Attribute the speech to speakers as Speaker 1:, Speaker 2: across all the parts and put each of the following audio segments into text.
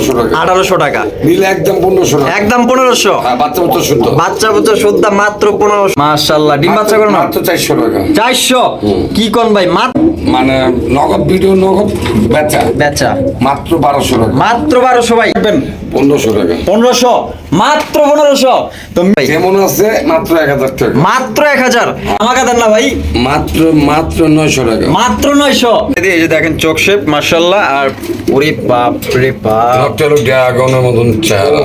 Speaker 1: আঠারোশো টাকা।
Speaker 2: আঠারোশো টাকা।
Speaker 1: নিলে একদম পনেরোশো
Speaker 2: একদম পনেরোশো।
Speaker 1: হ্যাঁ বাচ্চা বাচ্চা শুদ্ধ।
Speaker 2: বাচ্চা বুচ্চা সুদ্ধা মাত্র পনেরোশো। মাশাল্লাহ ডিম বাচ্চা করো
Speaker 1: মাত্র চারশো টাকা।
Speaker 2: চারশো? কি কোন ভাই? মাত্র
Speaker 1: মানে নগদ ভিডিও নগদ বেচা।
Speaker 2: বেচা।
Speaker 1: মাত্র বারোশো টাকা।
Speaker 2: মাত্র বারোশো ভাই।
Speaker 1: পনেরোশো টাকা।
Speaker 2: পনেরোশো? মাত্র পনেরোশো? তো ভাই,
Speaker 1: যেমন আছে মাত্র এক হাজার টাকা।
Speaker 2: মাত্র এক হাজার? আমাকে দেন না ভাই।
Speaker 1: মাত্র মাত্র নয়শো টাকা।
Speaker 2: মাত্র নয়শো? এই যে দেখেন চোখ শেপ মার্শাল্লাহ আর ওরে বাপ রে বাপ।
Speaker 1: ড্রাগনের মতন চেহারা।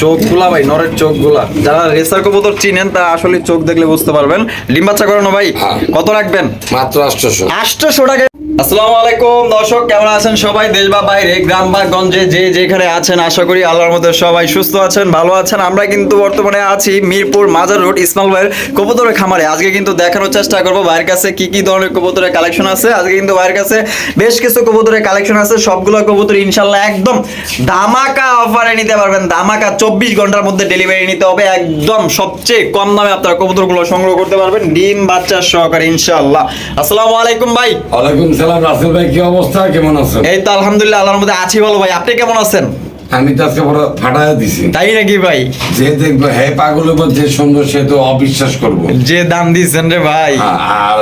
Speaker 2: চোখগুলা ভাই নরের চোখগুলা। যারা রেসার কবুতর চিনেন তা আসলে চোখ দেখলে বুঝতে পারবেন। ডিম বাচ্চা করানো ভাই
Speaker 1: হ্যাঁ।
Speaker 2: কত রাখবেন?
Speaker 1: মাত্র আটশোশো।
Speaker 2: আটশোশো টাকা। আসসালামু আলাইকুম, দর্শক, কেমন আছেন সবাই? দেশ বা বাইরে, গ্রাম বা গঞ্জে, যে যেখানে আছেন, আশা করি আল্লাহর মধ্যে সবাই সুস্থ আছেন, ভালো আছেন। আমরা কিন্তু বর্তমানে আছি মিরপুর মাজার রোড ইসমাল ভাইয়ের কবুতরের খামারে। আজকে কিন্তু দেখানোর চেষ্টা করব ভাইয়ের কাছে কি কি ধরনের কবুতরের কালেকশন আছে। আজকে কিন্তু ভাইয়ের কাছে বেশ কিছু কবুতরের কালেকশন আছে। সবগুলো কবুতর ইনশাল্লাহ একদম ধামাকা অফারে নিতে পারবেন। ধামাকা চব্বিশ ঘণ্টার মধ্যে ডেলিভারি নিতে হবে। একদম সবচেয়ে কম দামে আপনারা কবুতরগুলো সংগ্রহ করতে পারবেন। ডিম বাচ্চা সহকারে ইনশাল্লাহ আসসালামু আলাইকুম ভাই।
Speaker 1: ওয়ালাইকুম সালাম রাসেল ভাই কি অবস্থা? কেমন আছেন?
Speaker 2: এই তো আলহামদুলিল্লাহ আল্লাহর মধ্যে আছি ভালো ভাই। আপনি কেমন আছেন?
Speaker 1: আমি তো আজকে বড় ফাটায় দিছি।
Speaker 2: তাই নাকি ভাই?
Speaker 1: যে দেখব হে পাগলের উপর যে সুন্দর সে তো অবিশ্বাস করব।
Speaker 2: যে দাম দিয়েছেন রে ভাই।
Speaker 1: আর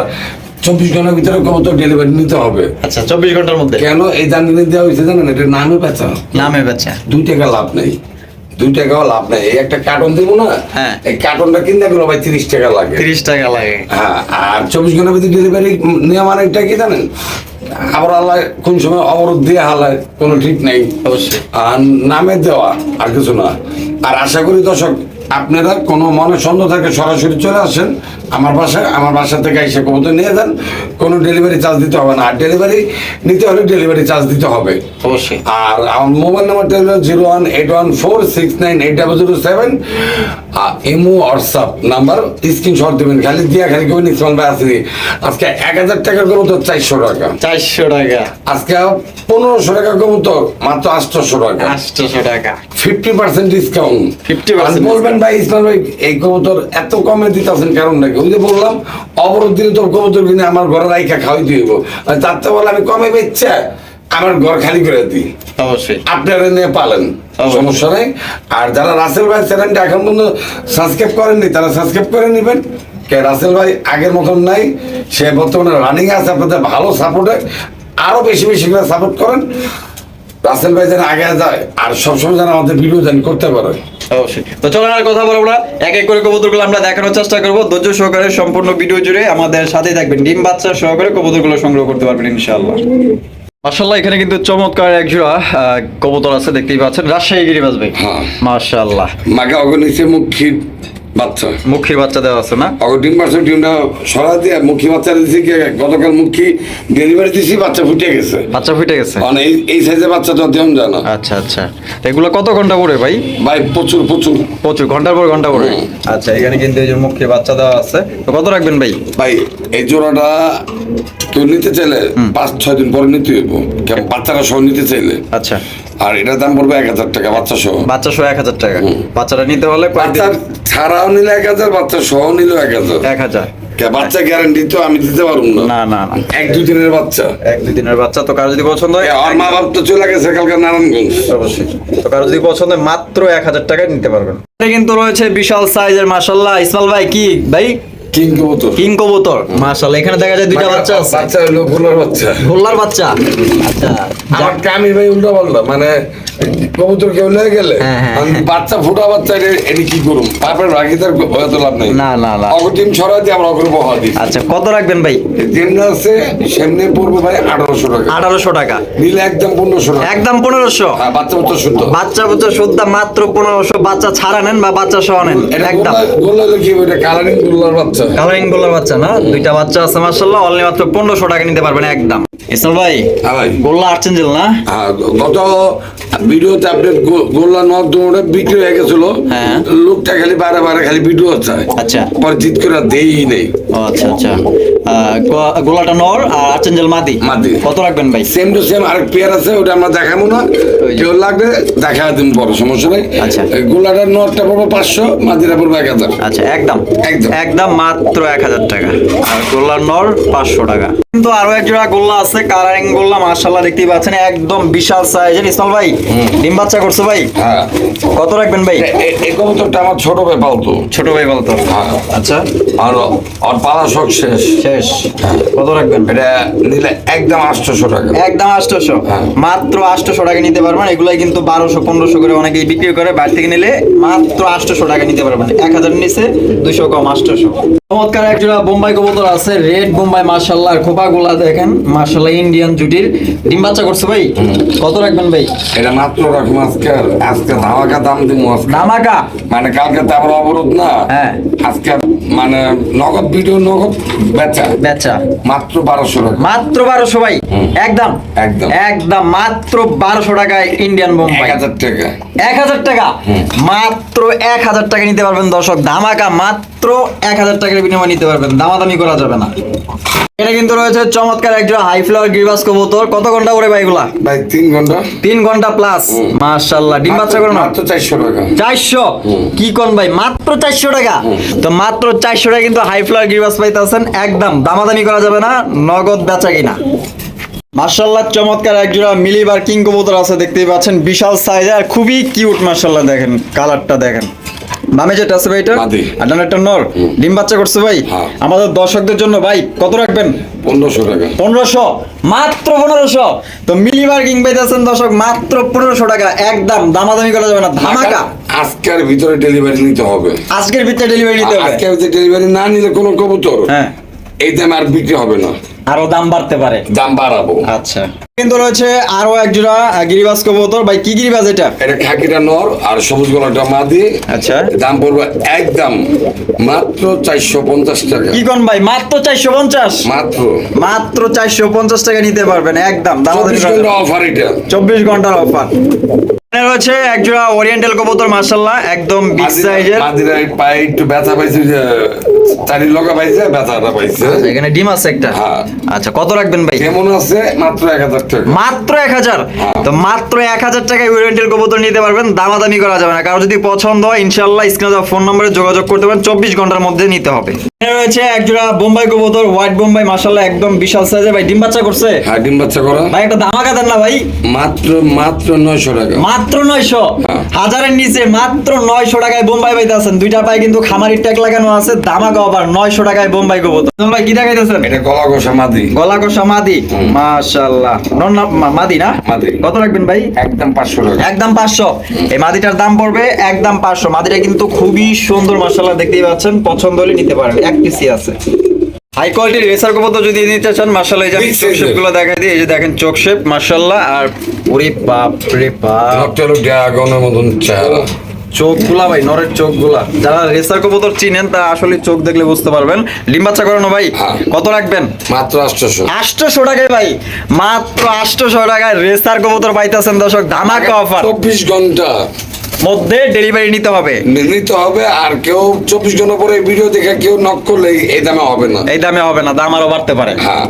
Speaker 1: চব্বিশ ঘণ্টার ভিতরে কত ডেলিভারি নিতে হবে?
Speaker 2: আচ্ছা চব্বিশ ঘণ্টার মধ্যে।
Speaker 1: কেন এই দাম দেওয়া হয়েছে জানেন? এটা নামে বেচা।
Speaker 2: নামে বাচ্চা
Speaker 1: দুই টাকা লাভ নেই। দুই টাকাও লাভ নাই। এই একটা কার্টন দিব না
Speaker 2: হ্যাঁ।
Speaker 1: এই কার্টনটা কিনতে গেলো ভাই তিরিশ টাকা লাগে।
Speaker 2: তিরিশ টাকা লাগে।
Speaker 1: হ্যাঁ আর চব্বিশ ঘণ্টার ভিতরে ডেলিভারি নেওয়া মানে এটা কি জানেন? আবার আল্লাহ কোন সময় অবরোধ দিয়ে হালায় কোনো ঠিক নেই।
Speaker 2: অবশ্যই।
Speaker 1: আর নামে দেওয়া আর কিছু না। আর আশা করি দর্শক আপনারা কোনো মনে সন্দেহ থাকে সরাসরি চলে আসেন। আমার বাসায় আমার বাসা থেকে এসে কবুতর নিয়ে যান। কোনো ডেলিভারি চার্জ দিতে হবে না। আর ডেলিভারি নিতে হলে ডেলিভারি চার্জ দিতে হবে।
Speaker 2: অবশ্যই।
Speaker 1: আর আমার মোবাইল নাম্বারটা হলো zero one eight one four six nine eight double zero seven. Imo WhatsApp number screenshot দেবেন। খালি দিয়া খালি কেউ ইসমান ভাই আসেনি আজকে এক হাজার টাকার কবুতর চারশো টাকা।
Speaker 2: চারশো টাকা।
Speaker 1: আজকে পনেরোশো টাকা কবুতর মাত্র আটশোশো টাকা।
Speaker 2: আটশোশো টাকা।
Speaker 1: ফিফটি পার্সেন্ট ডিসকাউন্ট
Speaker 2: 50%
Speaker 1: বলবেন ভাই ইসমাল ভাই এই কবুতর এত কমে দিতে দিতেছেন কারণ নাকি যে বললাম অবরোধ দিলে তোর কবুতর কিনে আমার ঘরে রাইখা খাওয়াই দিব তার তো বলে আমি কমে বেচছে আমার ঘর খালি করে দিই।
Speaker 2: অবশ্যই।
Speaker 1: আপনারা নিয়ে পালেন সমস্যা নেই। আর যারা রাসেল ভাই চ্যানেলটা এখন পর্যন্ত সাবস্ক্রাইব করেননি তারা সাবস্ক্রাইব করে নেবেন। কে রাসেল ভাই আগের মতন নাই সে বর্তমানে রানিং আছে আপনাদের ভালো সাপোর্টে আরও বেশি বেশি করে সাপোর্ট করেন। রাসেল ভাই যেন আগে যায় আর সবসময় যেন আমাদের ভিডিও যেন করতে পারে।
Speaker 2: অবশ্যই। তো চলেন আর কথা বলব না। এক এক করে কবুতরগুলো আমরা দেখানোর চেষ্টা করব। ধৈর্য সহকারে সম্পূর্ণ ভিডিও জুড়ে আমাদের সাথেই থাকবেন। ডিম বাচ্চা সহকারে কবুতরগুলো সংগ্রহ করতে পারবেন ইনশাআল্লাহ। মাশাল্লাহ এখানে কিন্তু চমৎকার এক জোড়া আহ, কবুতর আছে দেখতেই পাচ্ছেন। রাজশাহী গিরিবাজ ভাই।
Speaker 1: হ্যাঁ।
Speaker 2: মাশাল্লাহ
Speaker 1: মাকে অগনিছে মুখী বাচ্চা।
Speaker 2: মুখী বাচ্চা দেওয়া আছে না?
Speaker 1: অগ ডিম পার্সেন্ট ডিমটা সরা দিয়ে মুখী বাচ্চা দিয়েছি গতকাল মুখী ডেলিভারি দিয়েছি বাচ্চা ফুটে গেছে।
Speaker 2: বাচ্চা ফুটে গেছে?
Speaker 1: মানে এই এই সাইজের বাচ্চা তো দেন যায় না।
Speaker 2: আচ্ছা আচ্ছা। এগুলো কত ঘণ্টা পড়ে ভাই?
Speaker 1: ভাই প্রচুর প্রচুর।
Speaker 2: প্রচুর ঘণ্টার পর ঘণ্টা পড়ে? আচ্ছা এখানে কিন্তু এই যে মুখে বাচ্চা দেওয়া আছে। তো কত রাখবেন ভাই?
Speaker 1: ভাই এই জোড়াটা কেউ নিতে চাইলে পাঁচ ছয় দিন পরে নিতে হইব। কেন বাচ্চারা সহ নিতে চাইলে।
Speaker 2: আচ্ছা।
Speaker 1: আর এটার দাম পড়বে এক হাজার টাকা বাচ্চা সহ
Speaker 2: বাচ্চা সহ এক হাজার টাকা। বাচ্চাটা নিতে হলে
Speaker 1: বাচ্চা ছাড়াও নিলে এক হাজার বাচ্চা সহ নিল এক হাজার।
Speaker 2: এক হাজার।
Speaker 1: বাচ্চা গ্যারান্টি তো আমি দিতে পারব না।
Speaker 2: না না
Speaker 1: এক দুই দিনের বাচ্চা।
Speaker 2: এক দুই দিনের বাচ্চা তো কারও যদি পছন্দ হয়
Speaker 1: আর মা বাপ তো চলে গেছে কালকে নারায়ণগঞ্জ।
Speaker 2: অবশ্যই। তো কারও যদি পছন্দ হয় মাত্র এক হাজার টাকায় নিতে পারবেন। কিন্তু রয়েছে বিশাল সাইজের মাসাল্লাহ ইসমাল ভাই কি? ভাই?
Speaker 1: কিং কবুতর।
Speaker 2: কিং কবুতর মাশাল্লাহ এখানে দেখা যায় দুইটা বাচ্চা আছে।
Speaker 1: বাচ্চা হলো বাচ্চা।
Speaker 2: গোল্লার বাচ্চা। আচ্ছা
Speaker 1: আমার কামি ভাই উল্টা মানে কবুতর কেউ লেগে গেলে
Speaker 2: হ্যাঁ, হ্যাঁ,
Speaker 1: আমি বাচ্চা ফুটা বাচ্চা কি করুম? বাপের রাখি তার হয়তো লাভ নাই।
Speaker 2: না, না, না।
Speaker 1: অগটিম ছড়া দিয়ে আমরা বহা দিই
Speaker 2: আচ্ছা কত রাখবেন ভাই?
Speaker 1: যেমনি আছে সেমনি পড়বে ভাই আঠারোশো টাকা।
Speaker 2: আঠারোশো টাকা।
Speaker 1: নিলে একদম পনেরোশো টাকা।
Speaker 2: একদম পনেরোশো?
Speaker 1: হ্যাঁ বাচ্চা বাচ্চা শুদ্ধ।
Speaker 2: বাচ্চা বুচ্চা শুদ্ধ মাত্র পনেরোশো। বাচ্চা ছাড়া নেন বা বাচ্চা সহ নেন একদম।
Speaker 1: গোল্লা গোল্লা কি ওইটা কালারিং গোল্লার বাচ্চা।
Speaker 2: কালারিং গোল্লার বাচ্চা না? দুইটা বাচ্চা আছে মার্শাল্লাহ অনলি মাত্র পনেরোশো টাকা নিতে পারবেন একদম। ইসমাল ভাই
Speaker 1: হ্যাঁ ভাই।
Speaker 2: গোল্লা আর্চেঞ্জেল না?
Speaker 1: হ্যাঁ, গত ভিডিওতে আপনি গোল্লা নদ দৌড়ে বিক্রি হয়ে গেছিল।
Speaker 2: হ্যাঁ।
Speaker 1: লোকটা খালি বারে বারে খালি ভিডিও চায়
Speaker 2: আচ্ছা।
Speaker 1: পরে জিত করে দেই নেই।
Speaker 2: আচ্ছা আচ্ছা। গোলাটা নর আর আর্চেঞ্জেল মাদি।
Speaker 1: মাদি।
Speaker 2: কত রাখবেন ভাই?
Speaker 1: সেম টু সেম আরেক পেয়ার আছে ওটা আমরা দেখাবো না। কেউ লাগবে দেখা দিন বড় সমস্যা নেই।
Speaker 2: আচ্ছা।
Speaker 1: এই গোলাটার নটটা পড়বে পাঁচশো মাদিরা পড়বে এক হাজার।
Speaker 2: আচ্ছা একদম।
Speaker 1: একদম।
Speaker 2: একদম মাত্র এক হাজার টাকা। আর গোল্লার নর পাঁচশো টাকা। কিন্তু আরও এক জোড়া গোল্লা আছে আছে কালারিং বললাম মাশাআল্লাহ দেখতেই পাচ্ছেন একদম বিশাল সাইজের ইসমাল ভাই ডিম বাচ্চা করছে ভাই?
Speaker 1: হ্যাঁ।
Speaker 2: কত রাখবেন ভাই?
Speaker 1: এই কবুতরটা আমার ছোট ভাই পালতো।
Speaker 2: ছোট ভাই বলতো
Speaker 1: হ্যাঁ।
Speaker 2: আচ্ছা।
Speaker 1: আর আর পালা শখ শেষ।
Speaker 2: শেষ। কত রাখবেন?
Speaker 1: এটা নিলে একদম আটশোশো টাকা।
Speaker 2: একদম আটশোশো।
Speaker 1: হ্যাঁ।
Speaker 2: মাত্র আটশোশো টাকা নিতে পারবেন। এগুলাই কিন্তু বারোশো পনেরোশো করে অনেকেই বিক্রি করে। বাইরে থেকে নিলে মাত্র আটশোশো টাকা নিতে পারবেন। এক হাজার নিচে দুশো কম আটশোশো। চমৎকার একজোড়া বোম্বাই কবুতর আছে। রেড বোম্বাই মার্শাল্লাহ খোপা গুলা দেখেন মার্শাল্লাহ ইন্ডিয়ান জুটির ডিম বাচ্চা করছে ভাই। কত রাখবেন ভাই?
Speaker 1: এটা মাত্র রাখুন আজকে আজকে ধামাকা দাম দিব
Speaker 2: ধামাকা?
Speaker 1: মানে কালকে তো আবার অবরোধ না?
Speaker 2: হ্যাঁ।
Speaker 1: আজকে মানে নগদ ভিডিও নগদ বেচা।
Speaker 2: বেচা।
Speaker 1: মাত্র বারোশো টাকা।
Speaker 2: মাত্র বারোশো ভাই। একদম।
Speaker 1: একদম।
Speaker 2: একদম। মাত্র বারোশো টাকায় ইন্ডিয়ান
Speaker 1: এক হাজার টাকা।
Speaker 2: এক হাজার টাকা? মাত্র এক হাজার টাকা নিতে পারবেন দর্শক। ধামাকা মাত্র এক হাজার টাকার বিনিময়ে নিতে পারবেন। দামাদামি করা যাবে না। এটা কিন্তু রয়েছে চমৎকার একজন হাই ফ্লাওয়ার গিরিবাস কবুতর। কত ঘণ্টা করে ভাই এগুলা?
Speaker 1: ভাই তিন ঘণ্টা।
Speaker 2: তিন ঘণ্টা প্লাস মাশাল্লাহ ডিম বাচ্চা করে না
Speaker 1: মাত্র চারশো টাকা।
Speaker 2: চারশো? কি কোন ভাই? মাত্র চারশো টাকা? তো মাত্র চারশো টাকা কিন্তু হাই ফ্লাওয়ার গিরিবাস পাইতেছেন। একদম দামাদামি করা যাবে না নগদ বেচা কিনা। মার্শাল্লাহ চমৎকার একজোড়া মিলিবার কিং কবুতর আছে দেখতেই পাচ্ছেন। বিশাল সাইজ আর খুবই কিউট মার্শাল্লাহ দেখেন কালারটা দেখেন। বামে যেটা আছে ভাই এটা। আর ডানে নর। ডিম বাচ্চা করছে ভাই?
Speaker 1: হ্যাঁ।
Speaker 2: আমাদের দর্শকদের জন্য ভাই কত রাখবেন?
Speaker 1: পনেরোশো টাকা।
Speaker 2: পনেরোশো? মাত্র পনেরোশো? তো মিলিবার মার্কিং পাইতেছেন দর্শক মাত্র পনেরোশো টাকা। একদম দামাদামি করা যাবে না। ধামাকা।
Speaker 1: আজকের ভিতরে ডেলিভারি নিতে হবে।
Speaker 2: আজকের ভিতরে ডেলিভারি নিতে হবে।
Speaker 1: আজকের ভিতরে ডেলিভারি না নিলে কোনো কবুতর।
Speaker 2: হ্যাঁ।
Speaker 1: এই দামে আর বিক্রি হবে না।
Speaker 2: আরও দাম বাড়তে পারে।
Speaker 1: দাম বাড়াবো।
Speaker 2: আচ্ছা। কিন্তু রয়েছে আরও এক জোড়া গিরিবাজ কবুতর। ভাই কি গিরিবাজ এটা?
Speaker 1: এটা খাকিটা নর আর সবুজ গলাটা মাদি।
Speaker 2: আচ্ছা।
Speaker 1: দাম পড়বে একদম মাত্র চারশো পঞ্চাশ টাকা।
Speaker 2: কি কোন ভাই মাত্র চারশো পঞ্চাশ?
Speaker 1: মাত্র।
Speaker 2: মাত্র চারশো পঞ্চাশ টাকা নিতে পারবেন একদম ঘণ্টা
Speaker 1: অফার এটা।
Speaker 2: চব্বিশ ঘণ্টার অফার রয়েছে এক জোড়া ওরিয়েন্টাল কবুতর মার্শাল্লাহ একদম বিগ সাইজের
Speaker 1: একটু ব্যথা পাইছে চারি লগা পাইছে ব্যথাটা পাইছে।
Speaker 2: এখানে ডিম আছে একটা?
Speaker 1: হ্যাঁ।
Speaker 2: আচ্ছা কত রাখবেন ভাই?
Speaker 1: কেমন আছে? মাত্র এক হাজার টাকা।
Speaker 2: মাত্র এক হাজার?
Speaker 1: হ্যাঁ।
Speaker 2: তো মাত্র এক হাজার টাকায় ওরিয়েন্টাল কবুতর নিতে পারবেন দামাদামি করা যাবে না। কারও যদি পছন্দ হয় ইনশাল্লাহ স্ক্রিনে ফোন নম্বরে যোগাযোগ করতে পারেন চব্বিশ ঘণ্টার মধ্যে নিতে হবে। রয়েছে এক জোড়া বোম্বাই কবুতর হোয়াইট বোম্বাই একদম বিশাল সাইজের ভাই ডিম বাচ্চা করছে?
Speaker 1: হ্যাঁ ডিম বাচ্চা করা।
Speaker 2: ভাই একটা ধামাকা দেন না ভাই।
Speaker 1: মাত্র মাত্র নয়শো টাকা।
Speaker 2: মাত্র নয়শো?
Speaker 1: হ্যাঁ।
Speaker 2: হাজারের নিচে মাত্র নয়শো টাকায় বোম্বাই আছেন। দুইটা পায়ে কিন্তু খামারির ট্যাগ লাগানো আছে ধামাকা টাকায় বোম্বাই কবুতর। ভাই কি দেখাইতেছেন?
Speaker 1: এটা গলা ঘষা মাদি।
Speaker 2: গলা কষা মাদি নন মাদি না?
Speaker 1: মাদি।
Speaker 2: কত রাখবেন ভাই?
Speaker 1: একদম পাঁচশো টাকা।
Speaker 2: একদম পাঁচশো। এই মাদিটার দাম পড়বে একদম পাঁচশো। মাদিটা কিন্তু খুবই সুন্দর মাসাল্লাহ দেখতেই পাচ্ছেন। পছন্দ হলে নিতে পারেন। এক পিসি আছে। হাই কোয়ালিটির রেসার কবুতর যদি নিতে চান মার্শাল্লাহ এই যে চোখ দেখাই দিই এই যে দেখেন চোখ শেপ মার্শাল্লাহ আর ওরে বাপ রে বাপ।
Speaker 1: ড্রাগনের মতন চেহারা।
Speaker 2: চোখগুলা ভাই নরের চোখগুলা। যারা রেসার কবুতর চিনেন তা আসলে চোখ দেখলে বুঝতে পারবেন। ডিম বাচ্চা করানো ভাই
Speaker 1: হ্যাঁ।
Speaker 2: কত রাখবেন?
Speaker 1: মাত্র আটশোশো।
Speaker 2: আটশোশো টাকায় ভাই মাত্র আটশোশো টাকায় রেসার কবুতর পাইতেছেন দর্শক ধামাকা অফার
Speaker 1: চব্বিশ ঘণ্টা।
Speaker 2: মধ্যে ডেলিভারি নিতে হবে।
Speaker 1: নিতে হবে আর কেউ চব্বিশ ঘণ্টা পরে ভিডিও দেখে কেউ নক করলে এই দামে হবে না।
Speaker 2: এই দামে হবে না দাম আরও বাড়তে পারে।
Speaker 1: হ্যাঁ।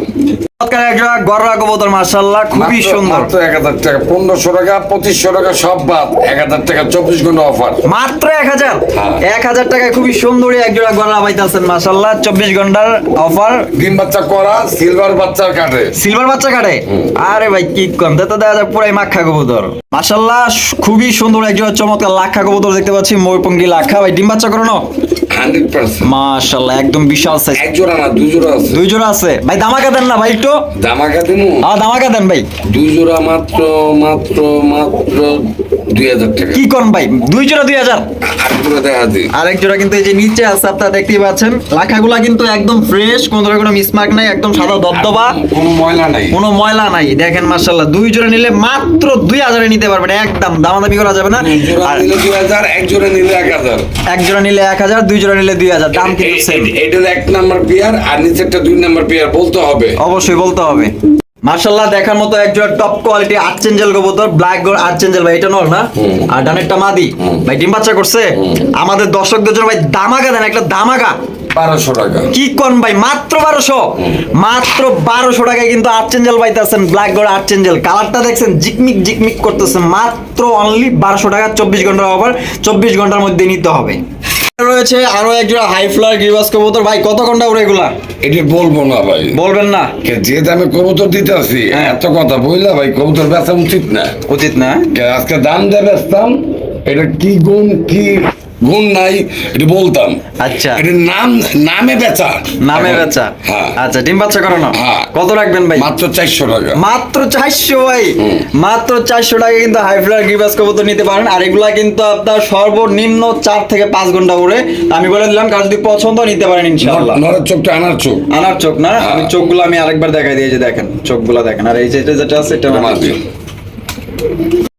Speaker 2: মার্শাল্লাহ খুবই সুন্দর।
Speaker 1: এক হাজার টাকা পনেরোশো টাকা পঁচিশশো টাকা সব বাদ। এক হাজার টাকা চব্বিশ ঘণ্টা অফার।
Speaker 2: মাত্র এক হাজার?
Speaker 1: হ্যাঁ।
Speaker 2: এক হাজার টাকায় খুবই সুন্দরী এক জোড়া গররা পাইতেছেন মার্শাল্লাহ চব্বিশ ঘণ্টার অফার।
Speaker 1: ডিম বাচ্চা করা সিলভার বাচ্চার কাটে
Speaker 2: সিলভার বাচ্চা কাটে আরে ভাই কি কম। তো দেখা যায় পুরাই মাখা কবুতর। মাশাল্লাহ খুবই সুন্দর চমৎকার লাখা কবুতর দেখতে পাচ্ছি ময়ূরপঙ্খী লাখা। ভাই ডিম বাচ্চা করো না। মাশাল্লাহ একদম বিশাল সাইজ
Speaker 1: এক জোড়া না দুই জোড়া আছে।
Speaker 2: দুই জোড়া আছে। ভাই দামাকা দেন না ভাই একটু
Speaker 1: দামাকা দিমু?
Speaker 2: হ্যাঁ দামাকা দেন ভাই।
Speaker 1: দুই জোড়া মাত্র মাত্র মাত্র দুই হাজার টাকা।
Speaker 2: কি কোন ভাই? দুই জোড়া দুই হাজার আরেক জোড়া কিন্তু এই যে নিচে আছে আপনারা দেখতেই পাচ্ছেন। লাখাগুলা কিন্তু একদম ফ্রেশ কোন ধরনের কোনো মিসমার্ক নাই একদম সাদা দবদবা
Speaker 1: কোনো ময়লা নাই।
Speaker 2: কোনো ময়লা নাই দেখেন মার্শাল্লাহ দুই জোড়া নিলে মাত্র দুই হাজারে নিতে পারবেন একদম দামাদামি করা যাবে না।
Speaker 1: দুই
Speaker 2: আর
Speaker 1: দুই হাজার এক জোড়া নিলে এক হাজার।
Speaker 2: এক জোড়া নিলে এক হাজার দুই জোড়া নিলে দুই হাজার দাম কিন্তু সেম
Speaker 1: এইটার এক নাম্বার পেয়ার আর নিচেরটা দুই নাম্বার পেয়ার বলতে হবে।
Speaker 2: অবশ্যই বলতে হবে। মার্শাল্লাহ দেখার মতো একজন টপ কোয়ালিটি আর্চেঞ্জেল কবুতর ব্ল্যাক গোল্ড আর্চেঞ্জেল ভাই এটা নর না? আর ডানেরটা মাদি। ভাই ডিম বাচ্চা করছে? আমাদের দর্শকদের জন্য ভাই দামাকা দেন একটা দামাকা
Speaker 1: বারোশো টাকা।
Speaker 2: কি কোন ভাই মাত্র বারোশো? মাত্র বারোশো টাকায় কিন্তু আর্চেঞ্জেল পাইতেছেন ব্ল্যাক আর্চেঞ্জেল কালারটা দেখছেন জিকমিক জিকমিক করতেছে। মাত্র অনলি বারোশো টাকা চব্বিশ ঘণ্টার অফার চব্বিশ ঘণ্টার মধ্যে নিতে হবে। রয়েছে আরও একজোড়া হাই ফ্লার গিরিবাস কবুতর। ভাই কত ঘণ্টা উড়ে এগুলা?
Speaker 1: এটা বলব না ভাই।
Speaker 2: বলবেন না?
Speaker 1: যে দামে কবুতর দিতে আসি
Speaker 2: হ্যাঁ।
Speaker 1: এত কথা বুঝলা ভাই কবুতর বেচা উচিত না।
Speaker 2: উচিত না
Speaker 1: আজকে দাম দিয়ে বেচতাম এটা কি গুণ কি গুণ নাই এটা বলতাম।
Speaker 2: আচ্ছা।
Speaker 1: এটা নাম নামে বেচা।
Speaker 2: নামে বেচা।
Speaker 1: হ্যাঁ।
Speaker 2: আচ্ছা ডিম বাচ্চা করানো
Speaker 1: হ্যাঁ।
Speaker 2: কত রাখবেন ভাই?
Speaker 1: মাত্র চারশো টাকা।
Speaker 2: মাত্র চারশো ভাই। মাত্র চারশো টাকা কিন্তু হাই ফ্লার গিবাস কবুতর নিতে পারেন। আর এগুলা কিন্তু আপনার সর্বনিম্ন চার থেকে পাঁচ ঘণ্টা উড়ে আমি বলে দিলাম কার যদি পছন্দ নিতে পারেন ইনশাআল্লাহ।
Speaker 1: নরের চোখটা আনার চোখ।
Speaker 2: আনার চোখ না?
Speaker 1: হ্যাঁ।
Speaker 2: আমি চোখগুলো আমি আরেকবার দেখাই দিয়েছি দেখেন চোখগুলো দেখেন। আর এই যে এটা যেটা আছে এটা।